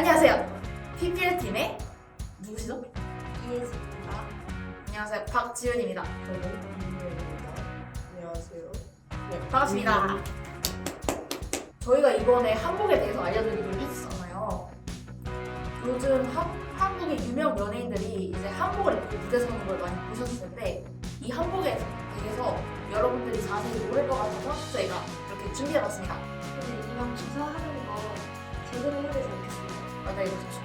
안녕하세요. PPL 팀의 누구시죠? 이해지입니다. 안녕하세요. 박지윤입니다. 저는 김민입니다. 안녕하세요. 네, 반갑습니다. 저희가 이번에 한복에 대해서 알려드리기로 했었잖아요. 요즘 한, 한국의 유명 연예인들이 이제 한복을 입고 무대 서는 걸 많이 보셨을 텐데 이 한복에 대해서 여러분들이 자세히 모를 것 같아서 저희가 이렇게 준비해봤습니다. 근데 이왕 조사하는 거 제대로 해야 되지? 맞 아요, 그렇죠.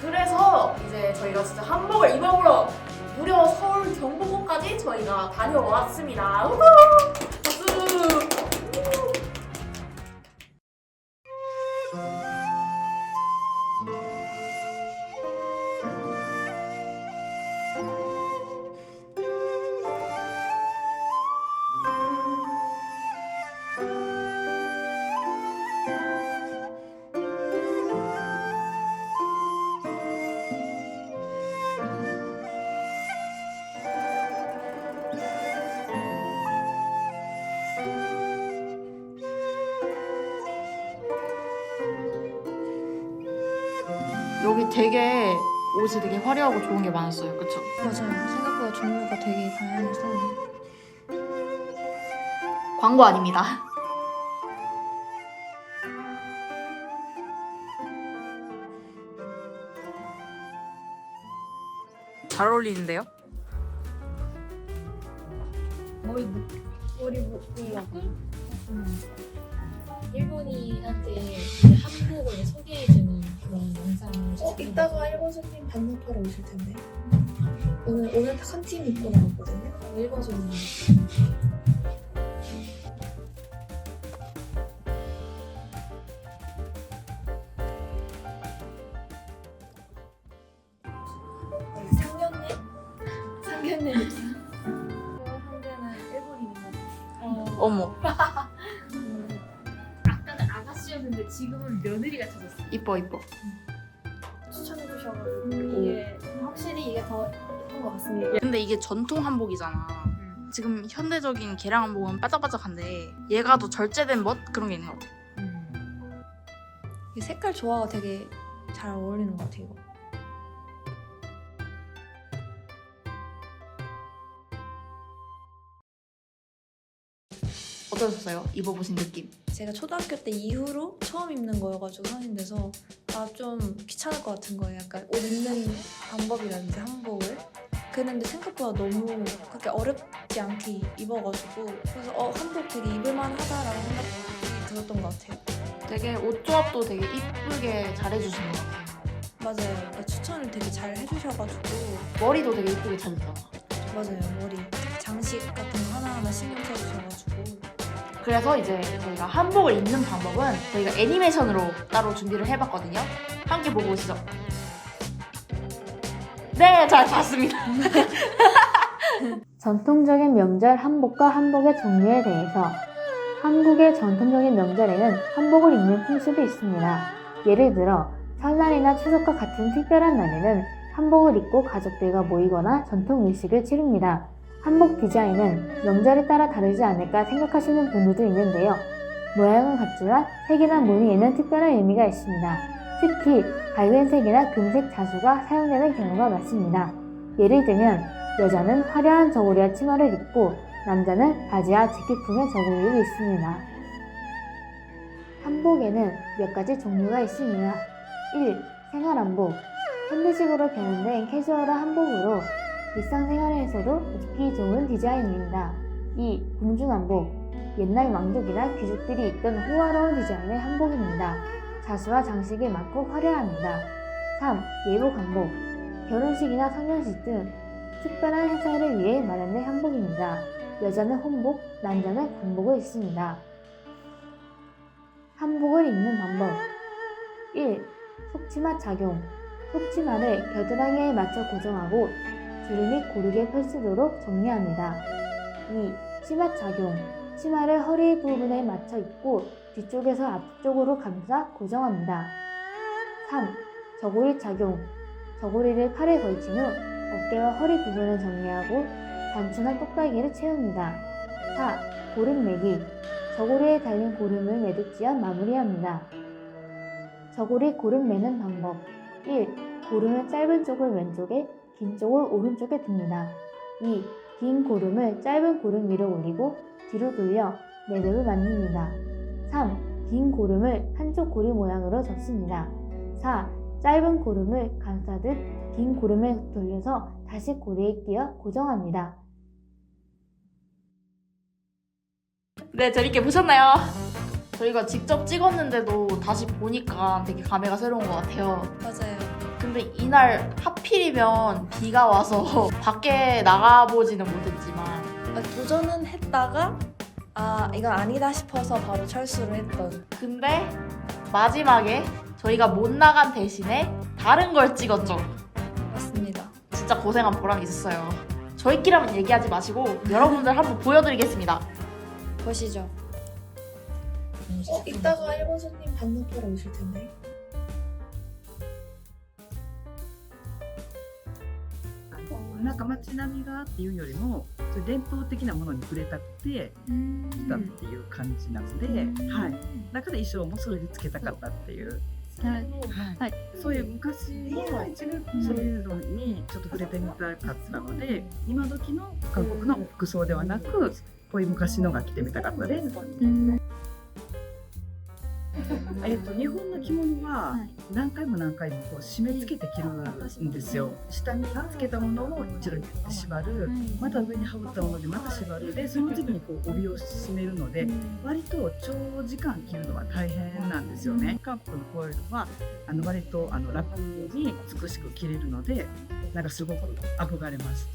그래서 이제 저희가 진짜 한복을 입어보러 무려 서울 경복궁까지 저희가 다녀왔습니다. 우후! 여기 되게 옷이 되게 화려하고 좋은 게 많았어요. 그쵸? 맞아요. 생각보다 종류가 되게 다양해서 광고 아닙니다. 잘 어울리는데요? 머리 묶 머리 묶으려고 일본인한테 이제 한국을 영상을 어, 이따가 일본 손님 반납하러 오실 텐데. 오늘 오늘 딱 한 팀 입고 나왔거든요. 상견례? 상견례 상대는 일본인입니다. 어머, 아까는 아가씨였는데 지금은 며느리가 찾았어. 이뻐 이뻐. 추 주셔가지고. 이게 확실히 이게 더 예쁜 것 같습니다. 근데 이게 전통 한복이잖아. 지금 현대적인 개량 한복은 바짝바짝한데 얘가 더 절제된 멋 그런 게 있는 것 같아. 이 색깔 조화가 되게 잘 어울리는 것 같아요. 이거. 어떠셨어요? 입어보신 느낌? 제가 초등학교 때 이후로 처음 입는 거여가지고 한인돼서 아 좀 귀찮을 것 같은 거예요. 약간 옷 입는 방법이라든지 한복을. 그런데 생각보다 너무 그렇게 어렵지 않게 입어가지고 그래서 어 한복 되게 입을만하다라는 생각이 들었던 것 같아요. 되게 옷 조합도 되게 이쁘게 잘 해주시는 것 같아요. 맞아요. 그러니까 추천을 되게 잘 해주셔가지고 머리도 되게 이쁘게 잘했잖아. 맞아요. 머리 장식 같은 거 하나하나 신경 써주셔가지고 그래서 이제 저희가 한복을 입는 방법은 저희가 애니메이션으로 따로 준비를 해봤거든요. 함께 보고 오시죠. 네, 잘 봤습니다. 전통적인 명절 한복과 한복의 종류에 대해서 한국의 전통적인 명절에는 한복을 입는 풍습이 있습니다. 예를 들어 설날이나 추석과 같은 특별한 날에는 한복을 입고 가족들과 모이거나 전통 의식을 치릅니다. 한복 디자인은 명절에 따라 다르지 않을까 생각하시는 분들도 있는데요. 모양은 같지만 색이나 무늬에는 특별한 의미가 있습니다. 특히 밝은 색이나 금색 자수가 사용되는 경우가 많습니다. 예를 들면 여자는 화려한 저고리와 치마를 입고 남자는 바지와 재킷풍의 저고리를 입습니다. 한복에는 몇 가지 종류가 있습니다. 1. 생활한복 현대식으로 변형된 캐주얼한 한복으로 일상생활에서도 입기 좋은 디자인입니다. 2. 궁중한복 옛날 왕족이나 귀족들이 입던 호화로운 디자인의 한복입니다. 자수와 장식이 많고 화려합니다. 3. 예복 한복 결혼식이나 성년식 등 특별한 행사를 위해 마련된 한복입니다. 여자는 혼복, 남자는 군복을 입습니다. 한복을 입는 방법 1. 속치마 착용 속치마를 겨드랑이에 맞춰 고정하고 주름이 고르게 펼치도록 정리합니다. 2. 치마 착용 치마를 허리 부분에 맞춰 입고 뒤쪽에서 앞쪽으로 감싸 고정합니다. 3. 저고리 착용 저고리를 팔에 걸친 후 어깨와 허리 부분을 정리하고 단순한 똑딱이를 채웁니다. 4. 고름 매기 저고리에 달린 고름을 매듭지어 마무리합니다. 저고리 고름 매는 방법 1. 고름의 짧은 쪽을 왼쪽에 긴 쪽을 오른쪽에 둡니다. 2. 긴 고름을 짧은 고름 위로 올리고 뒤로 돌려 매듭을 만듭니다. 3. 긴 고름을 한쪽 고리 모양으로 접습니다. 4. 짧은 고름을 감싸듯 긴 고름을 돌려서 다시 고리에 끼워 고정합니다. 네, 재밌게 보셨나요? 저희가 직접 찍었는데도 다시 보니까 되게 감회가 새로운 것 같아요. 맞아요. 근데 이날 하필이면 비가 와서 밖에 나가보지는 못했지만 아, 도전은 했다가 아 이건 아니다 싶어서 바로 철수를 했던 근데 마지막에 저희가 못 나간 대신에 다른 걸 찍었죠. 맞습니다. 진짜 고생한 보람이 있었어요. 저희끼리만 얘기하지 마시고 여러분들 한번 보여드리겠습니다. 보시죠. 어, 이따가 일본 손님 방문 보러 오실 텐데. なんか街並みがっていうよりも伝統的なものに触れたくて来たっていう感じなので、はい、だから衣装もそれでつけたかったっていう、はい。はい、そういう昔のそういうのにちょっと触れてみたかったので今時の韓国の服装ではなくこういう昔のが着てみたかったです。えっと日本の着物は何回も何回もこう締め付けて着るんですよ。下につけたものを一度に縛る、また上に羽織ったものでまた縛る。でその次にこう帯を締めるので割と長時間着るのは大変なんですよね。韓国のこういうのはあの割とあの楽に美しく着れるのでなんかすごく憧れます。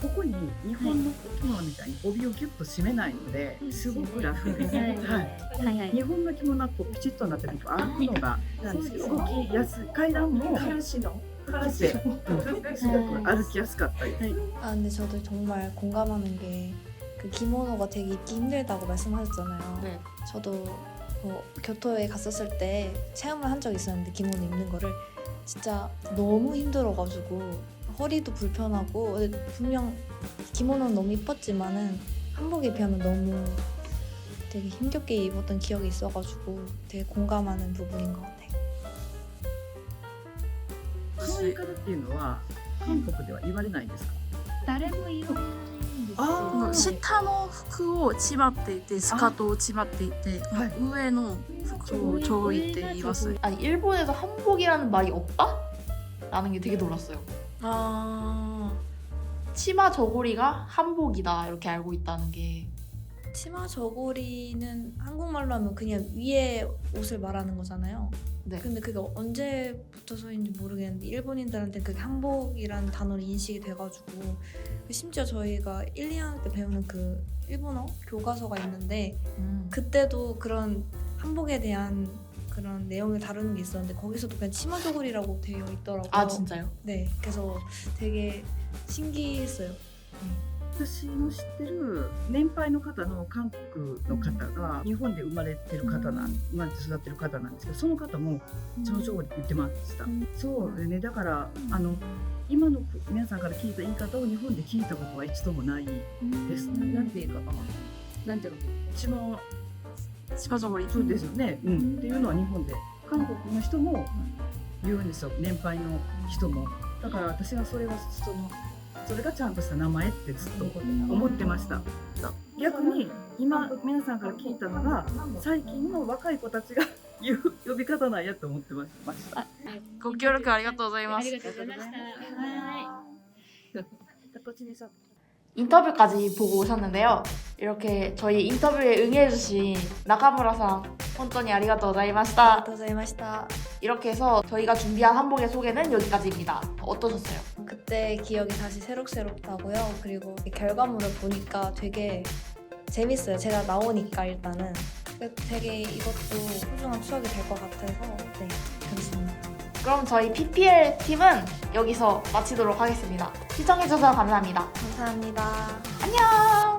ここに日本の着物みたいに帯をギュッと締めないのですごく楽です。はい日本の着物はこうピチッとなってると歩くのがなんですけど動きやすい階段もからしのからしで、うん、すごく歩きやすかったです。 아 근데 저도 정말 공감하는 게 그 기모노가 되게 입기 힘들다고 말씀하셨잖아요. 네. 저도 뭐 교토에 갔었을 때 체험을 한 적이 있었는데 기모노 입는 거를 진짜 너무 힘들어가지고 허리도 불편하고 근데 분명 기모노는 너무 이뻤지만은 한복에 비하면 너무 되게 힘겹게 입었던 기억이 있어가지고 되게 공감하는 부분인 것 같아요. その言い方っていうのは韓国では言われないんですか。誰も言う あ下の服をちまっていてスカートをちまっていてはい上の服をちょいって言います아니 일본에서 한복이라는 말이 없다? 라는 게 되게 놀랐어요 아 치마 저고리가 한복이다 이렇게 알고 있다는 게 치마 저고리는 한국말로 하면 그냥 위에 옷을 말하는 거잖아요. 네. 근데 그게 언제부터서인지 모르겠는데 일본인들한테 그게 한복이라는 단어로 인식이 돼가지고 심지어 저희가 1, 2학년 때 배우는 그 일본어 교과서가 있는데 음. 그때도 그런 한복에 대한 그런 내용을 다루는 게 있었는데 거기서도 그냥 치마 저고리라고 되어 있더라고요. 아 진짜요? 네, 그래서 되게 신기했어요. 私の知ってる年配の方の韓国の方が日本で生まれてる方なん、生まれて育ってる方なんですけどその方も頂上に言ってました、そうねだからあの今の皆さんから聞いた言い方を日本で聞いたことは一度もないです、ね、なんていうかなんていうか一番島そうですよね、うん、っていうのは日本で韓国の人も言うんですよ。年配の人も。だから私はそれはそのそれがちゃんとした名前ってずっと思ってました。逆に今皆さんから聞いたのが最近の若い子たちが言う呼び方なんやと思ってました。ご協力ありがとうございます。ありがとうございました。はい。인터뷰까지 보고 오셨는데 요. 이렇게 저희 인터뷰에 응해주신村さん、本当にありがとうございました。ありがとうございました. 이렇게 해서 저희가 준비한 한복의 소개는 여기까지입니다. 어떠셨어요? 그때 기억이 다시 새록새록하고요. 그리고 이 결과물을 보니까 되게 재밌어요. 제가 나오니까 일단은 되게 이것도 소중한 추억이 될 것 같아서 네, 그렇습니다. 그럼 저희 PPL 팀은 여기서 마치도록 하겠습니다. 시청해주셔서 감사합니다. 감사합니다. 안녕!